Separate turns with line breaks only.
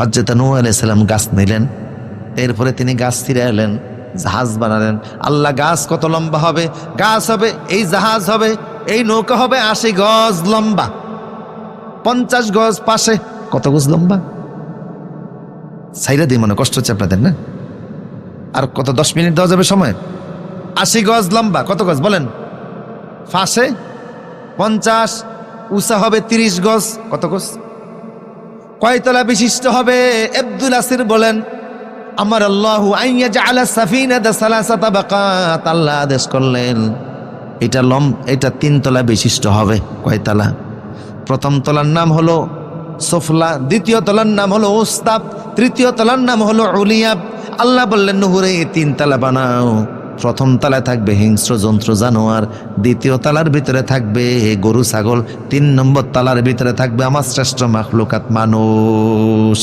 হজরত নূ আলাইসাল্লাম গাছ নিলেন। এরপরে তিনি গাছ ফিরে এলেন, জাহাজ বানালেন। আল্লাহ, গাছ কত লম্বা হবে? গাছ হবে, এই জাহাজ হবে, এই নৌকা হবে আশি গজ লম্বা। পঞ্চাশ গজ পাশে। কত গজ লম্বা? সাইরা দিয়ে মনে কষ্ট হচ্ছে আপনাদের, না? আর কত দশ মিনিট দেওয়া যাবে সময়? আশি গজ লম্বা, কত গজ? বলেন। ফাঁসে পঞ্চাশ উষা হবে তিরিশ গজ, কত গজ? কয়তলা বিশিষ্ট হবে? আব্দুল আসির বলেন, আমার আল্লাহ আইয়া সাফিনাতা সালাসাতা বাকাত। আল্লাহ আদেশ করলেন, এটা লম, এটা তিন তলা বিশিষ্ট হবে কয়তলা। প্রথম তলার নাম হলো সোফলা, দ্বিতীয় তলার নাম হলো ওস্তাব, তৃতীয় তলার নাম হলো উলিয়াব। আল্লাহ বললেন, নুহুরে, এই তিন তলা বানাও। প্রথম তালায় থাকবে হিংস্র যন্ত্র জানোয়ার, দ্বিতীয় তালার ভিতরে থাকবে গরু ছাগল, তিন নম্বর তালার ভিতরে থাকবে আমার শ্রেষ্ঠ মাখলুকাত মানুষ।